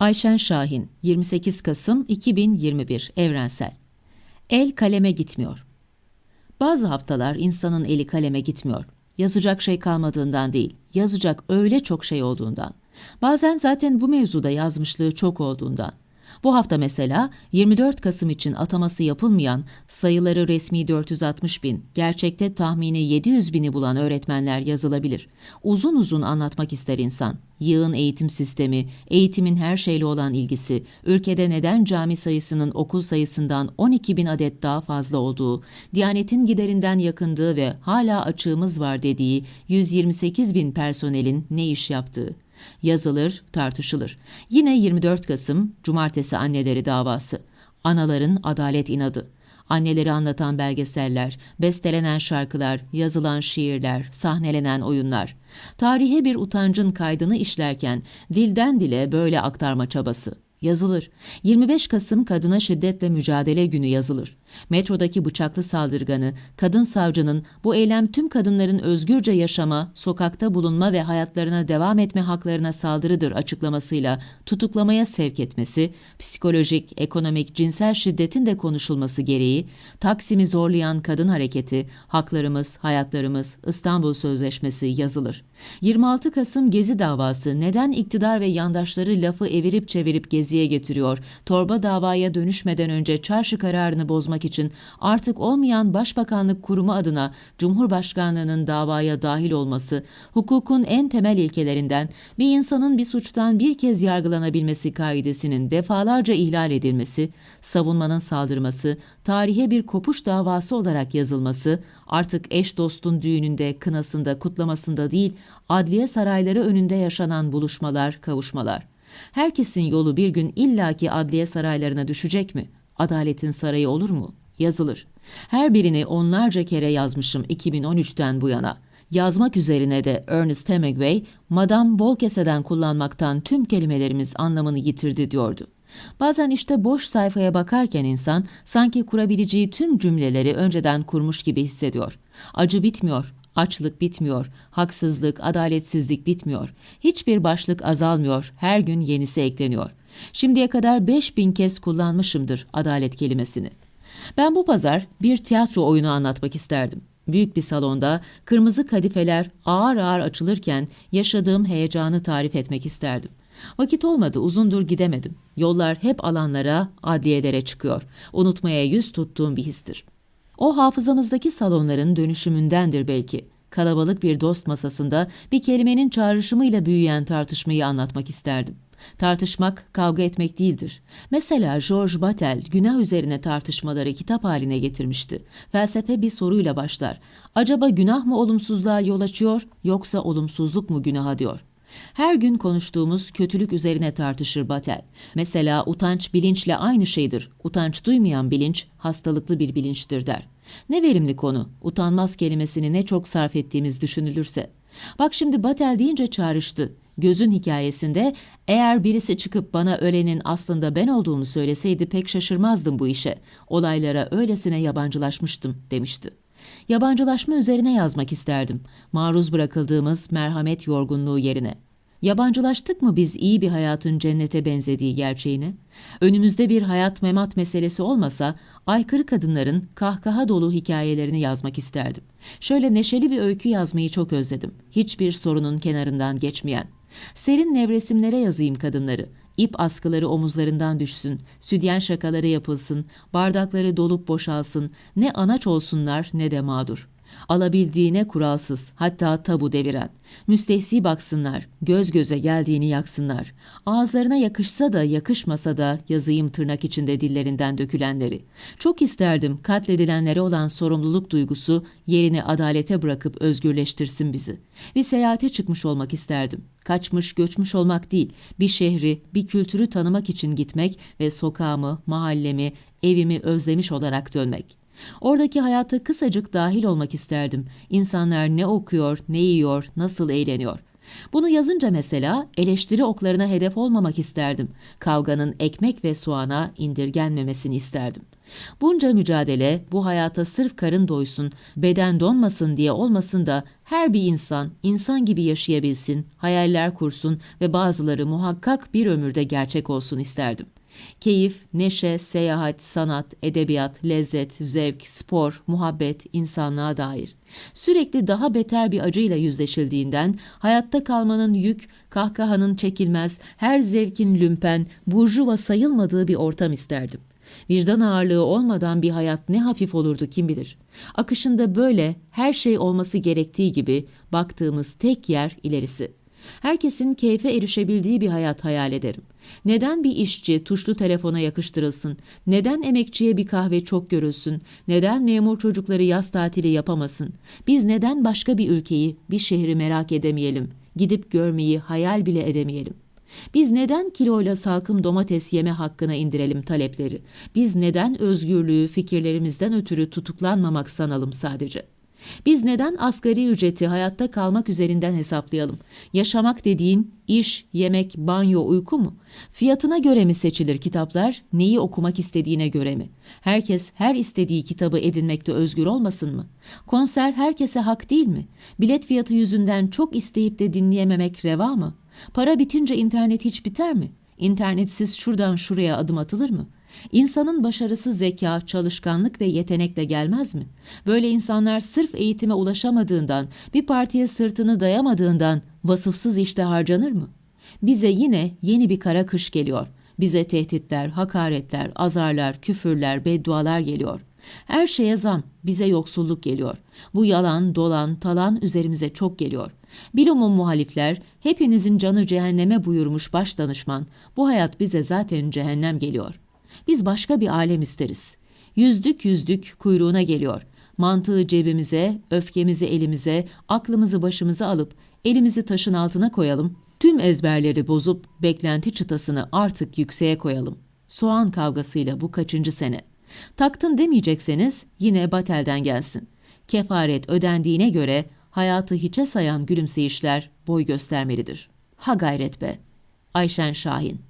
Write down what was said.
Ayşen Şahin, 28 Kasım 2021 Evrensel El kaleme gitmiyor. Bazı haftalar insanın eli kaleme gitmiyor. Yazacak şey kalmadığından değil, yazacak öyle çok şey olduğundan. Bazen zaten bu mevzuda yazmışlığı çok olduğundan. Bu hafta mesela 24 Kasım için ataması yapılmayan, sayıları resmi 460 bin, gerçekte tahmini 700 bini bulan öğretmenler yazılabilir. Uzun uzun anlatmak ister insan. Yığın eğitim sistemi, eğitimin her şeyle olan ilgisi, ülkede neden cami sayısının okul sayısından 12 bin adet daha fazla olduğu, Diyanetin giderinden yakındığı ve hala açığımız var dediği 128 bin personelin ne iş yaptığı. Yazılır, tartışılır. Yine 24 Kasım Cumartesi Anneleri davası. Anaların adalet inadı. Anneleri anlatan belgeseller, bestelenen şarkılar, yazılan şiirler, sahnelenen oyunlar. Tarihe bir utancın kaydını işlerken dilden dile böyle aktarma çabası yazılır. 25 Kasım Kadına Şiddetle Mücadele Günü yazılır. Metrodaki bıçaklı saldırganı, kadın savcının bu eylem tüm kadınların özgürce yaşama, sokakta bulunma ve hayatlarına devam etme haklarına saldırıdır açıklamasıyla tutuklamaya sevk etmesi, psikolojik, ekonomik, cinsel şiddetin de konuşulması gereği, Taksim'i zorlayan kadın hareketi, haklarımız, hayatlarımız, İstanbul Sözleşmesi yazılır. 26 Kasım Gezi davası neden iktidar ve yandaşları lafı evirip çevirip geziye getiriyor, torba davaya dönüşmeden önce çarşı kararını bozmak için artık olmayan Başbakanlık Kurumu adına Cumhurbaşkanlığının davaya dahil olması, hukukun en temel ilkelerinden bir insanın bir suçtan bir kez yargılanabilmesi kaidesinin defalarca ihlal edilmesi, savunmanın saldırması, tarihe bir kopuş davası olarak yazılması, artık eş dostun düğününde, kınasında, kutlamasında değil, adliye sarayları önünde yaşanan buluşmalar, kavuşmalar. Herkesin yolu bir gün illaki adliye saraylarına düşecek mi? Adaletin sarayı olur mu? Yazılır. Her birini onlarca kere yazmışım 2013'ten bu yana. Yazmak üzerine de Ernest Hemingway, Madame Bolkese'den kullanmaktan tüm kelimelerimiz anlamını yitirdi diyordu. Bazen işte boş sayfaya bakarken insan sanki kurabileceği tüm cümleleri önceden kurmuş gibi hissediyor. Acı bitmiyor, açlık bitmiyor, haksızlık, adaletsizlik bitmiyor. Hiçbir başlık azalmıyor, her gün yenisi ekleniyor. Şimdiye kadar 5000 kez kullanmışımdır adalet kelimesini. Ben bu pazar bir tiyatro oyunu anlatmak isterdim. Büyük bir salonda kırmızı kadifeler ağır ağır açılırken yaşadığım heyecanı tarif etmek isterdim. Vakit olmadı, uzundur gidemedim. Yollar hep alanlara, adliyelere çıkıyor. Unutmaya yüz tuttuğum bir histir. O hafızamızdaki salonların dönüşümündendir belki. Kalabalık bir dost masasında bir kelimenin çağrışımıyla büyüyen tartışmayı anlatmak isterdim. Tartışmak, kavga etmek değildir. Mesela George Batel günah üzerine tartışmaları kitap haline getirmişti. Felsefe bir soruyla başlar. Acaba günah mı olumsuzluğa yol açıyor, yoksa olumsuzluk mu günaha diyor. Her gün konuştuğumuz kötülük üzerine tartışır Batel. Mesela utanç bilinçle aynı şeydir. Utanç duymayan bilinç hastalıklı bir bilinçtir der. Ne verimli konu. Utanmaz kelimesini ne çok sarf ettiğimiz düşünülürse. Bak şimdi Batel deyince çağrıştı. Gözün hikayesinde eğer birisi çıkıp bana ölenin aslında ben olduğumu söyleseydi pek şaşırmazdım bu işe. Olaylara öylesine yabancılaşmıştım demişti. Yabancılaşma üzerine yazmak isterdim. Maruz bırakıldığımız merhamet yorgunluğu yerine. Yabancılaştık mı biz iyi bir hayatın cennete benzediği gerçeğini? Önümüzde bir hayat memat meselesi olmasa aykırı kadınların kahkaha dolu hikayelerini yazmak isterdim. Şöyle neşeli bir öykü yazmayı çok özledim. Hiçbir sorunun kenarından geçmeyen. Serin nevresimlere yazayım kadınları. İp askıları omuzlarından düşsün, südyen şakaları yapılsın, bardakları dolup boşalsın, ne anaç olsunlar ne de mağdur. Alabildiğine kuralsız, hatta tabu deviren. Müstehsi baksınlar, göz göze geldiğini yaksınlar. Ağızlarına yakışsa da yakışmasa da yazayım tırnak içinde dillerinden dökülenleri. Çok isterdim katledilenlere olan sorumluluk duygusu yerini adalete bırakıp özgürleştirsin bizi. Bir seyahate çıkmış olmak isterdim. Kaçmış, göçmüş olmak değil, bir şehri, bir kültürü tanımak için gitmek ve sokağımı, mahallemi, evimi özlemiş olarak dönmek. Oradaki hayata kısacık dahil olmak isterdim. İnsanlar ne okuyor, ne yiyor, nasıl eğleniyor. Bunu yazınca mesela eleştiri oklarına hedef olmamak isterdim. Kavganın ekmek ve soğana indirgenmemesini isterdim. Bunca mücadele bu hayata sırf karın doysun, beden donmasın diye olmasın da her bir insan insan gibi yaşayabilsin, hayaller kursun ve bazıları muhakkak bir ömürde gerçek olsun isterdim. Keyif, neşe, seyahat, sanat, edebiyat, lezzet, zevk, spor, muhabbet, insanlığa dair. Sürekli daha beter bir acıyla yüzleşildiğinden hayatta kalmanın yük, kahkahanın çekilmez, her zevkin lümpen, burjuva sayılmadığı bir ortam isterdim. Vicdan ağırlığı olmadan bir hayat ne hafif olurdu kim bilir. Akışında böyle her şey olması gerektiği gibi baktığımız tek yer ilerisi. Herkesin keyfe erişebildiği bir hayat hayal ederim. Neden bir işçi tuşlu telefona yakıştırılsın? Neden emekçiye bir kahve çok görülsün? Neden memur çocukları yaz tatili yapamasın? Biz neden başka bir ülkeyi, bir şehri merak edemeyelim? Gidip görmeyi hayal bile edemeyelim? Biz neden kiloyla salkım domates yeme hakkına indirelim talepleri? Biz neden özgürlüğü fikirlerimizden ötürü tutuklanmamak sanalım sadece?'' Biz neden asgari ücreti hayatta kalmak üzerinden hesaplayalım? Yaşamak dediğin iş, yemek, banyo, uyku mu? Fiyatına göre mi seçilir kitaplar, neyi okumak istediğine göre mi? Herkes her istediği kitabı edinmekte özgür olmasın mı? Konser herkese hak değil mi? Bilet fiyatı yüzünden çok isteyip de dinleyememek reva mı? Para bitince internet hiç biter mi? İnternetsiz şuradan şuraya adım atılır mı? İnsanın başarısı zeka, çalışkanlık ve yetenekle gelmez mi? Böyle insanlar sırf eğitime ulaşamadığından, bir partiye sırtını dayamadığından vasıfsız işte harcanır mı? Bize yine yeni bir kara kış geliyor. Bize tehditler, hakaretler, azarlar, küfürler, beddualar geliyor. Her şeye zam, bize yoksulluk geliyor. Bu yalan, dolan, talan üzerimize çok geliyor. Bilumum muhalifler, hepinizin canı cehenneme buyurmuş baş danışman, bu hayat bize zaten cehennem geliyor. Biz başka bir alem isteriz. Yüzdük yüzdük kuyruğuna geliyor. Mantığı cebimize, öfkemizi elimize, aklımızı başımıza alıp elimizi taşın altına koyalım. Tüm ezberleri bozup beklenti çıtasını artık yükseğe koyalım. Soğan kavgasıyla bu kaçıncı sene? Taktın demeyecekseniz yine Batel'den gelsin. Kefaret ödendiğine göre hayatı hiçe sayan gülümseyişler boy göstermelidir. Ha gayret be. Ayşen Şahin